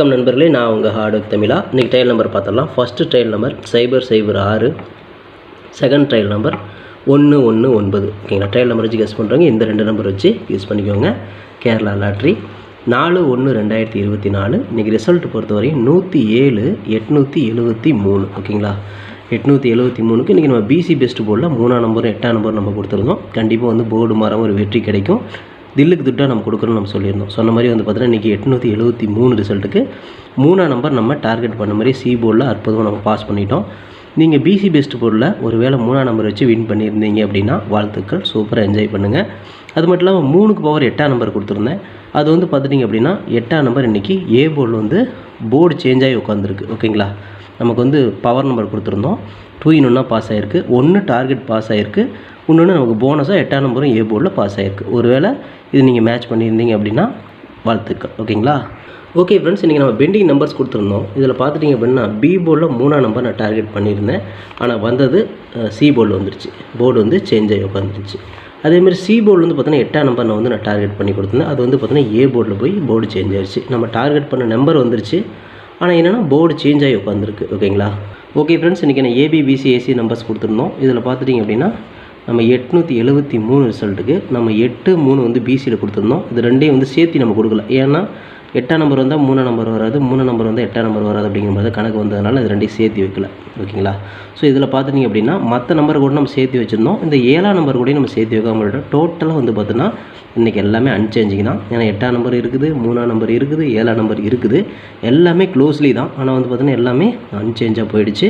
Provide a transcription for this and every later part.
வணக்கம் நண்பர்களே நான் உங்கள் ஹார்டு தமிழா இன்றைக்கி ட்ரையல் நம்பர் பார்த்துடலாம். ஃபஸ்ட்டு ட்ரையல் நம்பர் சைபர் சைபர் ஆறு. செகண்ட் ட்ரையல் நம்பர் ஒன்று ஒன்று ஒன்பது. ஓகேங்களா ட்ரையல் நம்பர் வச்சு கெஸ் பண்ணுறவங்க இந்த ரெண்டு நம்பர் வச்சு யூஸ் பண்ணிக்கோங்க. கேரளா லாட்ரி நாலு ஒன்று ரெண்டாயிரத்தி இருபத்தி நாலு. இன்றைக்கி ரிசல்ட் பொறுத்தவரையும் நூற்றி ஏழு எட்நூற்றி எழுபத்தி மூணு. ஓகேங்களா எட்நூற்றி எழுபத்தி மூணுக்கு இன்றைக்கி நம்ம பிசி பெஸ்ட் போர்டில் மூணாம் நம்பரும் எட்டாம் நம்பரும் நம்ம கொடுத்துருந்தோம். கண்டிப்பாக வந்து போர்டு மாறாமல் ஒரு வெற்றி கிடைக்கும். தில்லுக்கு துட்டாக நம்ம கொடுக்குறோம்னு நம்ம சொல்லியிருந்தோம். சொன்ன மாதிரி வந்து பார்த்தீங்கன்னா இன்றைக்கி எட்நூற்றி எழுபத்தி மூணு ரிசல்ட்டுக்கு மூணாம் நம்பர் நம்ம டார்கெட் பண்ண மாதிரி சி போர்டில் அற்புதமாக நம்ம பாஸ் பண்ணிட்டோம். நீங்கள் பிசி பெஸ்ட் போர்டில் ஒரு வேளை மூணாம் நம்பர் வச்சு வின் பண்ணியிருந்தீங்க அப்படின்னா வாழ்த்துக்கள். சூப்பராக என்ஜாய் பண்ணுங்கள் அது மட்டும் இல்லாமல் மூணுக்கு பவர் எட்டாம் நம்பர் கொடுத்துருந்தேன். அது வந்து பார்த்துட்டிங்க அப்படின்னா எட்டாம் நம்பர் இன்றைக்கி ஏ போர்டில் வந்து போர்டு சேஞ்ச் ஆகி உட்காந்துருக்கு ஓகேங்களா நமக்கு வந்து பவர் நம்பர் கொடுத்துருந்தோம். டூ இன் ஒன்றா பாஸ் ஆகிருக்கு ஒன்று டார்கெட் பாஸ் ஆகிருக்கு இன்னொன்று நமக்கு போனஸாக எட்டாம் நம்பரும் ஏ போர்டில் பாஸ் ஆகிருக்கு ஒருவேளை இது நீங்கள் மேட்ச் பண்ணியிருந்தீங்க அப்படின்னா வாழ்த்துக்கள். ஓகேங்களா? ஓகே ஃப்ரெண்ட்ஸ் இன்றைக்கி நம்ம பெண்டிங் நம்பர்ஸ் கொடுத்துருந்தோம். இதில் பார்த்துட்டிங்க அப்படின்னா பி போர்டில் மூணாம் நம்பர் நான் டார்கெட் பண்ணியிருந்தேன். ஆனால் வந்தது சி போர்டில் வந்துருச்சு. போர்டு வந்து சேஞ்ச் ஆகி உட்காந்துருச்சு அதேமாதிரி சி போர்டில் வந்து பார்த்தீங்கன்னா எட்டாம் நம்பர் நான் வந்து நான் டார்கெட் பண்ணி கொடுத்துருந்தேன். அது வந்து பார்த்தீங்கன்னா ஏ போர்டில் போய் போர்டு சேஞ்ச் ஆயிடுச்சு நம்ம டார்கெட் பண்ண நம்பர் வந்துருச்சு. ஆனால் என்னென்னா போர்டு சேஞ்ச் ஆகி உட்காந்துருக்கு ஓகேங்களா? ஓகே ஃப்ரெண்ட்ஸ் இன்றைக்கி நான் ஏபிபிசி ஏசி நம்பர்ஸ் கொடுத்துருந்தோம். இதில் பார்த்துட்டிங்க அப்படின்னா நம்ம எட்நூற்றி எழுபத்தி மூணு ரிசல்ட்டுக்கு நம்ம எட்டு மூணு வந்து பிசியில் கொடுத்துருந்தோம். இது ரெண்டையும் வந்து சேர்த்து நம்ம கொடுக்கல. ஏன்னா எட்டாம் நம்பர் வந்தால் மூணு நம்பர் வராது மூணு நம்பர் வந்தால் எட்டாம் நம்பர் வராது அப்படிங்கிற மாதிரி கணக்கு வந்ததுனால இது ரெண்டையும் சேர்த்து வைக்கல. ஓகேங்களா? ஸோ இதில் பார்த்துட்டிங்க அப்படின்னா மற்ற நம்பர் கூட நம்ம சேர்த்து வச்சுருந்தோம். இந்த ஏழாம் நம்பர் கூட நம்ம சேர்த்து வைக்காமல் விட்டோம் டோட்டலாக வந்து பார்த்தோன்னா இன்றைக்கி எல்லாமே அன்சேஞ்சிங் தான். ஏன்னா எட்டாம் நம்பர் இருக்குது மூணாம் நம்பர் இருக்குது ஏழாம் நம்பர் இருக்குது. எல்லாமே க்ளோஸ்லி தான். ஆனால் வந்து பார்த்தீங்கன்னா எல்லாமே அன்சேஞ்சாக போயிடுச்சு.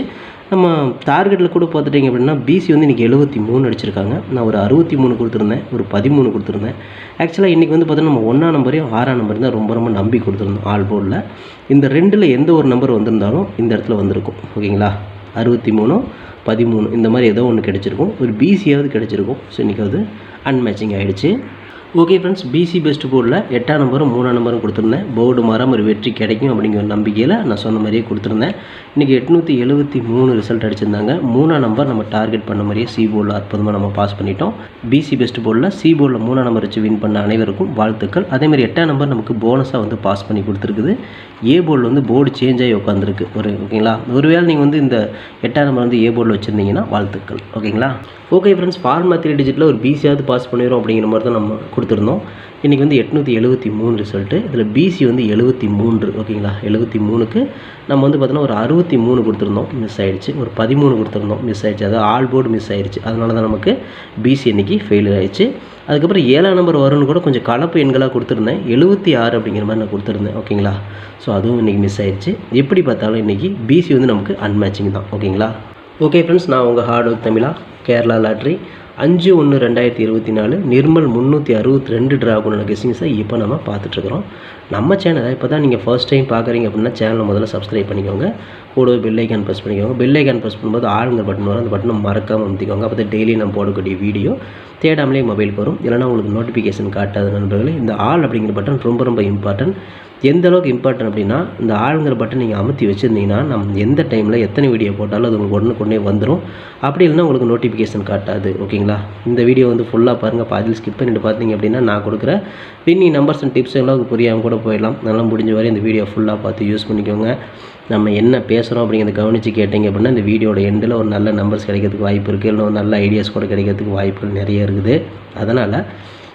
நம்ம டார்கெட்டில் கூட பார்த்துட்டிங்க அப்படின்னா பிசி வந்து இன்றைக்கி எழுபத்தி மூணு அடிச்சிருக்காங்க. நான் ஒரு அறுபத்தி மூணு கொடுத்துருந்தேன் ஒரு பதிமூணு கொடுத்துருந்தேன். ஆக்சுவலாக இன்றைக்கி வந்து பார்த்தோன்னா நம்ம ஒன்றாம் நம்பரையும் ஆறாம் நம்பரையும் தான் ரொம்ப ரொம்ப நம்பி கொடுத்துருந்தோம் ஆல் போர்டில் இந்த ரெண்டில் எந்த ஒரு நம்பர் வந்திருந்தாலும் இந்த இடத்துல வந்திருக்கும். ஓகேங்களா? அறுபத்தி மூணு பதிமூணு இந்த மாதிரி ஏதோ ஒன்று கிடச்சிருக்கும். ஒரு பிசியாவது கிடச்சிருக்கும். ஸோ இன்றைக்கி அது அன்மேட்சிங் ஆகிடுச்சு ஓகே ஃப்ரெண்ட்ஸ் பிசி பெஸ்ட் போர்டில் எட்டாம் நம்பரும் மூணாம் நம்பரும் கொடுத்துருந்தேன். போர்டு மரம் ஒரு வெற்றி கிடைக்கும் அப்படிங்கிற ஒரு நம்பிக்கையில் நான் சொன்ன மாதிரியே கொடுத்துருந்தேன். இன்றைக்கி எட்நூற்றி எழுபத்தி மூணு ரிசல்ட் அடிச்சிருந்தாங்க. மூணாம் நம்பர் நம்ம டார்கெட் பண்ண மாதிரியே சி போர்டில் அற்புதமாக நம்ம பாஸ் பண்ணிட்டோம். பிசி பெஸ்ட் போர்டில் சி போர்டில் மூணாம் நம்பர் வச்சு வின் பண்ண அனைவருக்கும் வாழ்த்துக்கள். அதேமாதிரி எட்டாம் நம்பர் நமக்கு போனஸாக வந்து பாஸ் பண்ணி கொடுத்துருக்குது. ஏ போர்டில் வந்து போர்டு சேஞ்ச் ஆகி உட்காந்துருக்கு ஒரு ஓகேங்களா? ஒருவேளை நீங்கள் வந்து இந்த எட்டாம் நம்பர் வந்து ஏ போர்டில் வச்சுருந்தீங்கன்னா வாழ்த்துக்கள். ஓகேங்களா? ஓகே ஃப்ரெண்ட்ஸ் ஃபார்மா த்ரீ டிஜிட்டில் ஒரு பிசியாவது பாஸ் பண்ணிடுறோம் அப்படிங்கிற மாதிரி தான் நம்ம கொடுத்துருந்தோம். இன்றைக்கி வந்து எட்நூற்றி எழுபத்தி மூணு ரிசல்ட்டு இதில் பிசி வந்து எழுபத்தி மூன்று ஓகேங்களா எழுபத்தி மூணுக்கு நம்ம வந்து பார்த்தோன்னா ஒரு அறுபத்தி மூணு கொடுத்துருந்தோம். மிஸ் ஆகிடுச்சு ஒரு பதிமூணு கொடுத்துருந்தோம். மிஸ் ஆகிடுச்சு அதாவது ஆல் போர்டு மிஸ் ஆயிடுச்சு. அதனால தான் நமக்கு பிசி இன்றைக்கி ஃபெயிலியர் ஆகிடுச்சு அதுக்கப்புறம் ஏழாம் நம்பர் வரும்னு கூட கொஞ்சம் கலப்பு எண்களாக கொடுத்துருந்தேன். எழுபத்தி ஆறு அப்படிங்கிற மாதிரி நான் கொடுத்துருந்தேன். ஓகேங்களா ஸோ அதுவும் இன்றைக்கி மிஸ் ஆகிடுச்சு எப்படி பார்த்தாலும் இன்றைக்கி பிசி வந்து நமக்கு அன்மேட்சிங் தான். ஓகேங்களா ஓகே ஃப்ரெண்ட்ஸ் நான் உங்கள் ஹார்ட் ஒர்க் தமிழா. கேரளா லாட்ரி அஞ்சு ஒன்று ரெண்டாயிரத்தி இருபத்தி நாலு நிர்மல் முந்நூற்றி அறுபத்தி ரெண்டு ட்ராகுனோட கெஸ்ஸிங்ஸை இப்போ நம்ம பார்த்துட்ருக்குறோம். நம்ம சேனலை இப்போ தான் நீங்கள் ஃபர்ஸ்ட் டைம் பார்க்குறீங்க அப்படின்னா சேனலை முதல்ல சப்ஸ்கிரைப் பண்ணிக்கோங்க. கூடவே பெல் ஐக்கான் ப்ரெஸ் பண்ணிக்கோங்க. பெல் ஐக்கான் ப்ரெஸ் பண்ணும்போது ஆளுங்கிற பட்டன் வரும். அந்த பட்டனை மறக்காமல் அமுத்திக்கோங்க. அப்போ தான் டெய்லி நம்ம போடக்கூடிய வீடியோ தேடாமலே மொபைலுக்கு வரும். இல்லைனா உங்களுக்கு நோட்டிஃபிகேஷன் காட்டாத நண்பர்களே இந்த ஆள் அப்படிங்கிற பட்டன் ரொம்ப ரொம்ப இம்பார்ட்டன்ட் எந்த அளவுக்கு இம்பார்ட்டன்ட் அப்படின்னா இந்த ஆளுங்கிற பட்டன் நீங்கள் அமுத்தி வச்சுருந்தீங்கன்னா நம்ம எந்த டைமில் எத்தனை வீடியோ போட்டாலும் அது உங்களுக்கு உடனே கொண்டே வந்துடும் அப்படி இல்லைன்னா உங்களுக்கு நோட்டிஃபிகேஷன் காட்டாது. ஓகேங்களா இந்த வீடியோ வந்து ஃபுல்லாக பாருங்கள் பாதியில் ஸ்கிப் பண்ணிட்டு பார்த்தீங்க அப்படின்னா நான் கொடுக்குற பின்னி நம்பர்ஸ் அண்ட் டிப்ஸ் எல்லாம் புரியாமல் கூட போயிடலாம். நல்லா முடிஞ்ச வரை இந்த வீடியோ ஃபுல்லாக பார்த்து யூஸ் பண்ணிக்கோங்க. நம்ம என்ன பேசுகிறோம் அப்படிங்கிறத கவனித்து கேட்டிங்க அப்படின்னா இந்த வீடியோட எண்டில் ஒரு நல்ல நம்பர்ஸ் கிடைக்கிறதுக்கு வாய்ப்பு இருக்குது இல்லை ஒரு நல்ல ஐடியாஸ் கூட கிடைக்கிறதுக்கு வாய்ப்புகள் நிறைய இருக்குது. அதனால்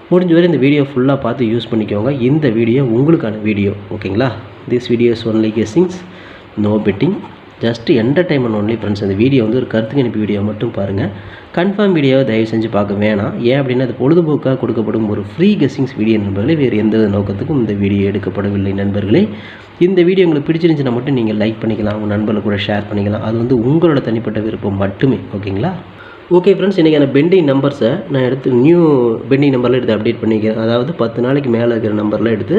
முடிஞ்ச வரை இந்த வீடியோ ஃபுல்லாக பார்த்து யூஸ் பண்ணிக்கோங்க. இந்த வீடியோ உங்களுக்கான வீடியோ ஓகேங்களா this videos only guessings no betting just entertainment only friends அந்த வீடியோ வந்து ஒரு கருத்து கணிப்பு வீடியோ மட்டும் பாருங்கள் கன்ஃபார்ம் வீடியோவை தயவு செஞ்சு பார்க்க வேணாம். ஏன் அப்படின்னா அது பொழுதுபோக்காக கொடுக்கப்படும் ஒரு ஃப்ரீ கெஸ்ஸிங்ஸ் வீடியோ நண்பர்களே. வேறு எந்த நோக்கத்துக்கும் இந்த வீடியோ எடுக்கப்படவில்லை நண்பர்களே. இந்த வீடியோ உங்களுக்கு பிடிச்சிருந்துச்சுன்னா மட்டும் நீங்கள் லைக் பண்ணிக்கலாம். உங்கள் நண்பர்கள் கூட ஷேர் பண்ணிக்கலாம். அது வந்து உங்களோட தனிப்பட்ட விருப்பம் மட்டுமே ஓகேங்களா ஓகே ஃப்ரெண்ட்ஸ் இன்றைக்கான பெண்டிங் நம்பர்ஸை நான் எடுத்து நியூ பெண்டிங் நம்பரில் எடுத்து அப்டேட் பண்ணிக்கிறேன். அதாவது பத்து நாளைக்கு மேலே இருக்கிற நம்பர்லாம் எடுத்து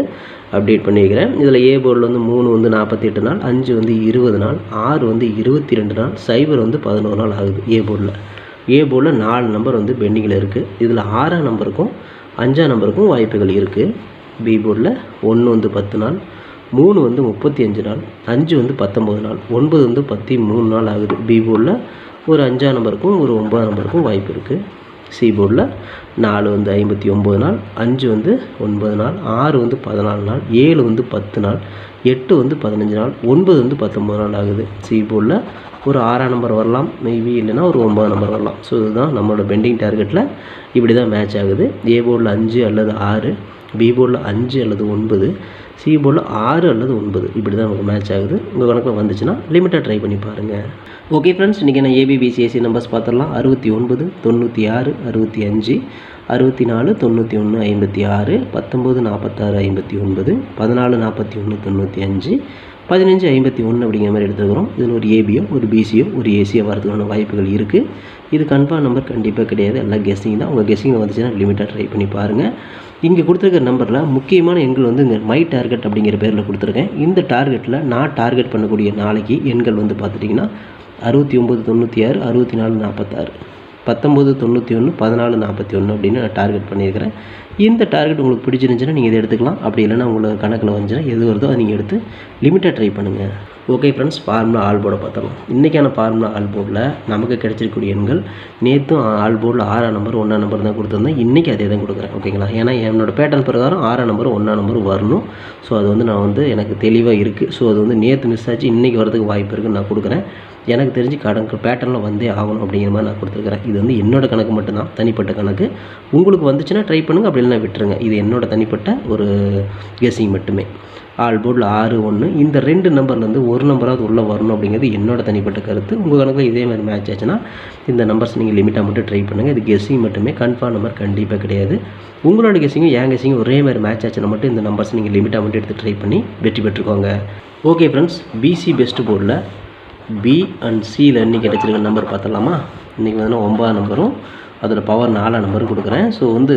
அப்டேட் பண்ணிக்கிறேன். இதில் ஏ போர்டில் வந்து மூணு வந்து நாற்பத்தி எட்டு நாள் அஞ்சு வந்து இருபது நாள் ஆறு வந்து இருபத்தி ரெண்டு நாள் சைபர் வந்து பதினோரு நாள் ஆகுது ஏ போர்டில் ஏ போர்டில் நாலு நம்பர் வந்து பெண்டிங்கில் இருக்குது இதில் ஆறாம் நம்பருக்கும் அஞ்சாம் நம்பருக்கும் வாய்ப்புகள் இருக்குது பி போர்டில் ஒன்று வந்து பத்து நாள் மூணு வந்து முப்பத்தி அஞ்சு நாள் அஞ்சு வந்து பத்தொம்பது நாள் ஒன்பது வந்து பத்தி மூணு நாள் ஆகுது. பி போர்டில் ஒரு அஞ்சாம் நம்பருக்கும் ஒரு ஒன்பதாம் நம்பருக்கும் வாய்ப்பு இருக்குது சி போர்டில் நாலு வந்து ஐம்பத்தி ஒம்பது நாள் அஞ்சு வந்து ஒன்பது நாள் ஆறு வந்து பதினாலு நாள் ஏழு வந்து பத்து நாள் எட்டு வந்து பதினஞ்சு நாள் ஒன்பது வந்து பத்தொம்பது நாள் ஆகுது. சி போர்டில் ஒரு ஆறாம் நம்பர் வரலாம். மேபி இல்லைனா ஒரு ஒன்பதாம் நம்பர் வரலாம். ஸோ இதுதான் நம்மளோட பெண்டிங் டார்கெட்டில் இப்படி தான் மேட்ச் ஆகுது. ஏ போர்டில் அஞ்சு அல்லது ஆறு பி போர்டில் அஞ்சு அல்லது ஒன்பது சி போர்டில் ஆறு அல்லது ஒன்பது. இப்படி தான் நமக்கு மேட்ச் ஆகுது. உங்கள் கணக்கில் வந்துச்சுன்னா லிமிட்டாக ட்ரை பண்ணி பாருங்கள் ஓகே ஃப்ரெண்ட்ஸ் இன்றைக்கி நான் ஏபிபிசிஎஸ்சி நம்பர்ஸ் பார்த்துடலாம். அறுபத்தி ஒன்பது தொண்ணூற்றி ஆறு அறுபத்தி அஞ்சு அறுபத்தி நாலு தொண்ணூற்றி ஒன்று ஐம்பத்தி ஆறு பத்தொம்போது நாற்பத்தாறு ஐம்பத்தி ஒன்பது பதினாலு நாற்பத்தி ஒன்று தொண்ணூற்றி அஞ்சு பதினஞ்சு ஐம்பத்தி ஒன்று அப்படிங்கிற மாதிரி எடுத்துக்கிறோம் இதில் ஒரு ஏபியோ ஒரு பிசியோ ஒரு ஏசியோ வரதுக்கான வாய்ப்புகள் இருக்குது இது கன்ஃபார்ம் நம்பர் கண்டிப்பாக கிடையாது. எல்லாம் கெஸ்ஸிங் தான். உங்கள் கெஸ்ஸிங் வந்துச்சுன்னா லிமிட்டாக ட்ரை பண்ணி பாருங்கள் இங்கே கொடுத்துருக்க நம்பரில் முக்கியமான எண்கள் வந்து இங்கே மை டார்கெட் அப்படிங்கிற பேரில் கொடுத்துருக்கேன். இந்த டார்கெட்டில் நான் டார்கெட் பண்ணக்கூடிய நாளைக்கு எண்கள் வந்து பார்த்துட்டிங்கன்னா அறுபத்தி ஒம்பது தொண்ணூற்றி ஆறு அறுபத்தி நாலு நாற்பத்தாறு பத்தொம்போது தொண்ணூற்றி ஒன்று பதினாலு நாற்பத்தி ஒன்று அப்படின்னு நான் டார்கெட் பண்ணியிருக்கிறேன். இந்த டார்கெட் உங்களுக்கு பிடிச்சிருந்துச்சுன்னா நீங்கள் இதை எடுத்துக்கலாம். அப்படி இல்லைன்னா உங்களுக்கு கணக்கில் வந்துச்சுன்னா எது வருதோ அதை நீங்கள் எடுத்து லிமிட்டாக ட்ரை பண்ணுங்கள் ஓகே ஃப்ரெண்ட்ஸ் ஃபார்முலா ஆல் போர்டை பார்த்துடலாம். இன்றைக்கான ஃபார்முலா ஆல் போர்டில் நமக்கு கிடைச்சிருக்கக்கூடிய எண்கள் நேற்றும் ஆல் போர்டில் ஆறாம் நம்பர் ஒன்றாம் நம்பர் தான் கொடுத்துருந்தேன். இன்றைக்கி அதே தான் கொடுக்குறேன் ஓகேங்களா ஏன்னா என்னோட பேட்டர்ன் பிரகாரம் ஆறாம் நம்பர் ஒன்றாம் நம்பர் வரணும். ஸோ அது வந்து நான் வந்து எனக்கு தெளிவாக இருக்குது ஸோ அது வந்து நேற்று மிஸ் ஆச்சு இன்றைக்கி வரதுக்கு வாய்ப்பு இருக்குன்னு நான் கொடுக்குறேன். எனக்கு தெரிஞ்சு கணக்கு பேட்டர்னில் வந்தே ஆகணும் அப்படிங்கிற மாதிரி நான் கொடுத்துருக்குறேன். இது வந்து என்னோட கணக்கு மட்டும்தான் தனிப்பட்ட கணக்கு. உங்களுக்கு வந்துச்சுன்னா ட்ரை பண்ணுங்கள் அப்படி இல்லைனா விட்டுருங்க. இது என்னோட தனிப்பட்ட ஒரு கெஸிங் மட்டுமே. ஆல் போர்டில் ஆறு ஒன்று இந்த ரெண்டு நம்பர்லேருந்து ஒரு நம்பராவது உள்ளே வரணும் அப்படிங்கிறது என்னோட தனிப்பட்ட கருத்து. உங்கள் கணக்கில் இதே மாதிரி மேட்ச் ஆச்சுன்னா இந்த நம்பர்ஸ் நீங்கள் லிமிட்டாக மட்டும் ட்ரை பண்ணுங்கள் இது கெஸ்ஸிங் மட்டுமே. கன்ஃபார்ம் நம்பர் கண்டிப்பாக கிடையாது. உங்களோட கெஸ்ஸிங்கும் என் கெஸ்ஸிங்கும் ஒரே மாதிரி மேட்ச் ஆச்சுன்னா மட்டும் இந்த நம்பர்ஸ் நீங்கள் லிமிட்டாக மட்டும் எடுத்து ட்ரை பண்ணி வெற்றி பெற்றுக்கோங்க. ஓகே ஃப்ரெண்ட்ஸ் பிசி பெஸ்ட் போர்டில் பி அண்ட் சியில் இன்னைக்கு கிடச்சிருக்க நம்பர் பார்த்துடலாமா? இன்றைக்கி வந்து ஒன்பதாம் நம்பரும் அதில் பவர் நாலாம் நம்பரும் கொடுக்குறேன். ஸோ வந்து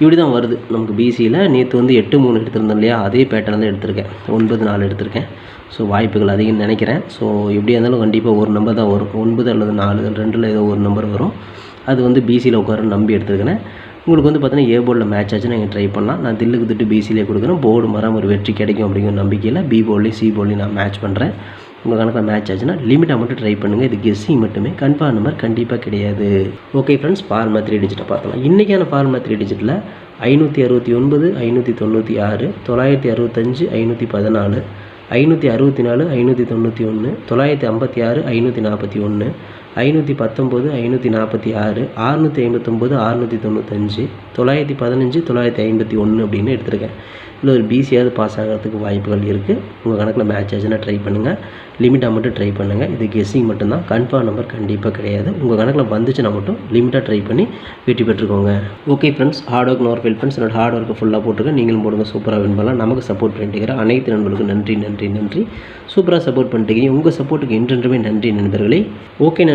இப்படி தான் வருது. நமக்கு பிசியில் நேற்று வந்து எட்டு மூணு எடுத்திருந்தோம் இல்லையா? அதே பேட்டர்ன் தான் எடுத்திருக்கேன். ஒன்பது நாலு எடுத்திருக்கேன். ஸோ வாய்ப்புகள் அதிகம்னு நினைக்கிறேன். ஸோ எப்படியா இருந்தாலும் கண்டிப்பாக ஒரு நம்பர் தான் வரும். ஒன்பது அல்லது நாலு ரெண்டில் ஏதோ ஒரு நம்பர் வரும். அது வந்து பிசியில் உட்கார நம்பி எடுத்துருக்கிறேன். உங்களுக்கு வந்து பார்த்தீங்கன்னா ஏ போர்டில் மேட்ச் ஆச்சு நீங்கள் ட்ரை பண்ணலாம். நான் தில்லுக்கு திட்டு பிசியிலே கொடுக்குறேன். போர்டு மரம் ஒரு வெற்றி கிடைக்கும் அப்படிங்கிற நம்பிக்கையில் பி போர்ட்லேயும் சி போர்ட்லேயும் நான் மேட்ச் பண்ணுறேன் உங்கள் கணக்கில் மேட்ச் ஆச்சுன்னா லிமிட்டாக மட்டும் ட்ரை பண்ணுங்கள் இது கெஸ்ஸிங் மட்டுமே. கன்ஃபார்ம் நம்பர் கண்டிப்பாக கிடையாது. ஓகே ஃப்ரெண்ட்ஸ் ஃபார்மா த்ரீ டிஜிட்டை பார்க்கலாம். இன்றைக்கான ஃபார்மா த்ரீ டிஜிட்டில் ஐநூற்றி அறுபத்தி ஒன்பது ஐநூற்றி தொண்ணூற்றி ஆறு தொள்ளாயிரத்தி அறுபத்தஞ்சு ஐநூற்றி பதினாலு ஐநூற்றி அறுபத்தி நாலு ஐநூற்றி தொண்ணூற்றி ஒன்று தொள்ளாயிரத்தி ஐம்பத்தி ஆறு ஐநூற்றி நாற்பத்தி ஒன்று ஐநூற்றி பத்தொம்போது ஐநூற்றி நாற்பத்தி ஆறு ஆறுநூற்றி ஐம்பத்தொம்போது அறுநூற்றி தொண்ணூத்தஞ்சு தொள்ளாயிரத்தி பதினஞ்சு தொள்ளாயிரத்தி ஐம்பத்தி ஒன்று அப்படின்னு எடுத்திருக்கேன். இல்லை ஒரு பிசியாவது பாஸ் ஆகிறதுக்கு வாய்ப்புகள் இருக்குது உங்கள் கணக்கில் மேட்ச் ஆச்சுன்னா ட்ரை பண்ணுங்கள் லிமிட்டாக மட்டும் ட்ரை பண்ணுங்கள் இது கெஸ்ஸிங் மட்டும்தான். கன்ஃபார்ம் நம்பர் கண்டிப்பாக கிடையாது. உங்கள் கணக்கில் வந்துச்சுன்னா மட்டும் லிமிட்டாக ட்ரை பண்ணி வெற்றி பெற்றுக்கோங்க. Okay friends hard work nor fail friends என்னோட ஹார்ட் ஒர்க்கை ஃபுல்லாக போட்டுருக்கேன். நீங்களும் போடுங்க. சூப்பராக வின் பண்ணலாம். நமக்கு சப்போர்ட் பண்ணிட்டுக்கிற அனைத்து நண்பர்களுக்கும் நன்றி நன்றி நன்றி. சூப்பராக சப்போர்ட் பண்ணிட்டுக்கிறீங்க உங்கள் சப்போர்ட்டுக்கு என்றென்றுமே நன்றி நண்பர்களே. ஓகே